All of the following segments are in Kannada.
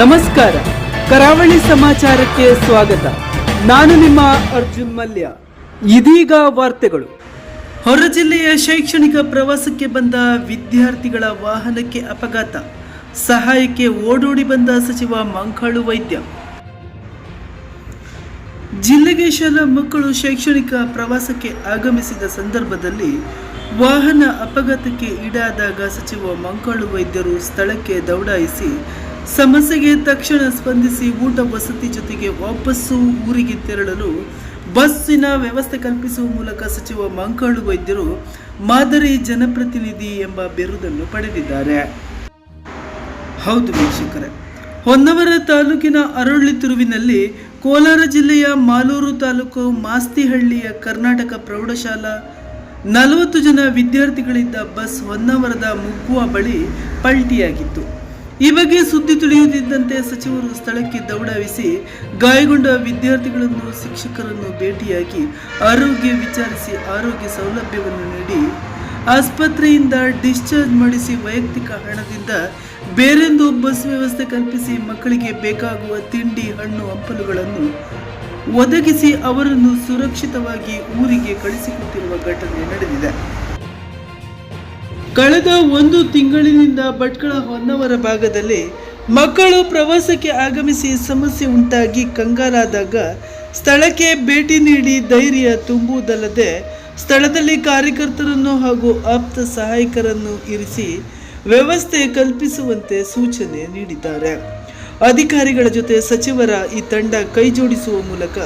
ನಮಸ್ಕಾರ. ಕರಾವಳಿ ಸಮಾಚಾರಕ್ಕೆ ಸ್ವಾಗತ. ನಾನು ನಿಮ್ಮ ಅರ್ಜುನ್ ಮಲ್ಯ. ಇದೀಗ ವಾರ್ತೆಗಳು. ಹೊರ ಜಿಲ್ಲೆಯ ಶೈಕ್ಷಣಿಕ ಪ್ರವಾಸಕ್ಕೆ ಬಂದ ವಿದ್ಯಾರ್ಥಿಗಳ ವಾಹನಕ್ಕೆ ಅಪಘಾತ. ಸಹಾಯಕ್ಕೆ ಓಡೋಡಿ ಬಂದ ಸಚಿವ ಮಂಕಾಳು ವೈದ್ಯ. ಜಿಲ್ಲೆಗೆ ಶಾಲಾ ಮಕ್ಕಳು ಶೈಕ್ಷಣಿಕ ಪ್ರವಾಸಕ್ಕೆ ಆಗಮಿಸಿದ ಸಂದರ್ಭದಲ್ಲಿ ವಾಹನ ಅಪಘಾತಕ್ಕೆ ಈಡಾದಾಗ ಸಚಿವ ಮಂಕಾಳು ವೈದ್ಯರು ಸ್ಥಳಕ್ಕೆ ದೌಡಾಯಿಸಿ ಸಮಸ್ಯೆಗೆ ತಕ್ಷಣ ಸ್ಪಂದಿಸಿ ಊಟ ವಸತಿ ಜೊತೆಗೆ ವಾಪಸ್ಸು ಊರಿಗೆ ತೆರಳಲು ಬಸ್ಸಿನ ವ್ಯವಸ್ಥೆ ಕಲ್ಪಿಸುವ ಮೂಲಕ ಸಚಿವ ಮಂಕಾಳು ವೈದ್ಯರು ಮಾದರಿ ಜನಪ್ರತಿನಿಧಿ ಎಂಬ ಬಿರುದನ್ನು ಪಡೆದಿದ್ದಾರೆ. ಹೌದು ವೀಕ್ಷಕರೇ, ಹೊನ್ನವರ ತಾಲೂಕಿನ ಅರಳ್ಳಿ ತಿರುವಿನಲ್ಲಿ ಕೋಲಾರ ಜಿಲ್ಲೆಯ ಮಾಲೂರು ತಾಲೂಕು ಮಾಸ್ತಿಹಳ್ಳಿಯ ಕರ್ನಾಟಕ ಪ್ರೌಢಶಾಲಾ ನಲವತ್ತು ಜನ ವಿದ್ಯಾರ್ಥಿಗಳಿದ್ದ ಬಸ್ ಹೊನ್ನವರದ ಮುಗ್ಗುವ ಬಳಿ ಪಲ್ಟಿಯಾಗಿತ್ತು. ಈ ಬಗ್ಗೆ ಸುದ್ದಿ ತಿಳಿಯುತ್ತಿದ್ದಂತೆ ಸಚಿವರು ಸ್ಥಳಕ್ಕೆ ದೌಡಾಯಿಸಿ ಗಾಯಗೊಂಡ ವಿದ್ಯಾರ್ಥಿಗಳನ್ನು, ಶಿಕ್ಷಕರನ್ನು ಭೇಟಿಯಾಗಿ ಆರೋಗ್ಯ ವಿಚಾರಿಸಿ ಆರೋಗ್ಯ ಸೌಲಭ್ಯವನ್ನು ನೀಡಿ ಆಸ್ಪತ್ರೆಯಿಂದ ಡಿಸ್ಚಾರ್ಜ್ ಮಾಡಿಸಿ ವೈಯಕ್ತಿಕ ಹಣದಿಂದ ಬೇರೊಂದು ಬಸ್ ವ್ಯವಸ್ಥೆ ಕಲ್ಪಿಸಿ ಮಕ್ಕಳಿಗೆ ಬೇಕಾಗುವ ತಿಂಡಿ, ಹಣ್ಣು, ಹಂಪಲುಗಳನ್ನು ಒದಗಿಸಿ ಅವರನ್ನು ಸುರಕ್ಷಿತವಾಗಿ ಊರಿಗೆ ಕಳಿಸಿಕೊಟ್ಟಿರುವ ಘಟನೆ ನಡೆದಿದೆ. ಕಳೆದ ಒಂದು ತಿಂಗಳಿನಿಂದ ಭಟ್ಕಳ ಹೊನ್ನವರ ಭಾಗದಲ್ಲಿ ಮಕ್ಕಳು ಪ್ರವಾಸಕ್ಕೆ ಆಗಮಿಸಿ ಸಮಸ್ಯೆ ಉಂಟಾಗಿ ಕಂಗಾಲಾದಾಗ ಸ್ಥಳಕ್ಕೆ ಭೇಟಿ ನೀಡಿ ಧೈರ್ಯ ತುಂಬುವುದಲ್ಲದೆ ಸ್ಥಳದಲ್ಲಿ ಕಾರ್ಯಕರ್ತರನ್ನು ಹಾಗೂ ಆಪ್ತ ಸಹಾಯಕರನ್ನು ಇರಿಸಿ ವ್ಯವಸ್ಥೆ ಕಲ್ಪಿಸುವಂತೆ ಸೂಚನೆ ನೀಡಿದ್ದಾರೆ. ಅಧಿಕಾರಿಗಳ ಜೊತೆ ಸಚಿವರ ಈ ತಂಡ ಕೈಜೋಡಿಸುವ ಮೂಲಕ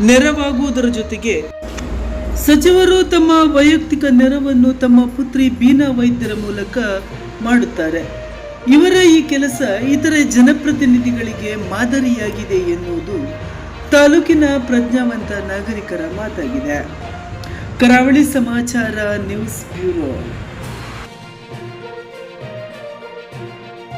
ನೆರವಾಗುವುದರ ಜೊತೆಗೆ ಸಚಿವರು ತಮ್ಮ ವೈಯಕ್ತಿಕ ನೆರವನ್ನು ತಮ್ಮ ಪುತ್ರಿ ಬೀನಾ ವೈದ್ಯರ ಮೂಲಕ ಮಾಡುತ್ತಾರೆ. ಇವರ ಈ ಕೆಲಸ ಇತರೆ ಜನಪ್ರತಿನಿಧಿಗಳಿಗೆ ಮಾದರಿಯಾಗಿದೆ ಎನ್ನುವುದು ತಾಲೂಕಿನ ಪ್ರಜ್ಞಾವಂತ ನಾಗರಿಕರ ಮಾತಾಗಿದೆ. ಕರಾವಳಿ ಸಮಾಚಾರ ನ್ಯೂಸ್ ಬ್ಯೂರೋ.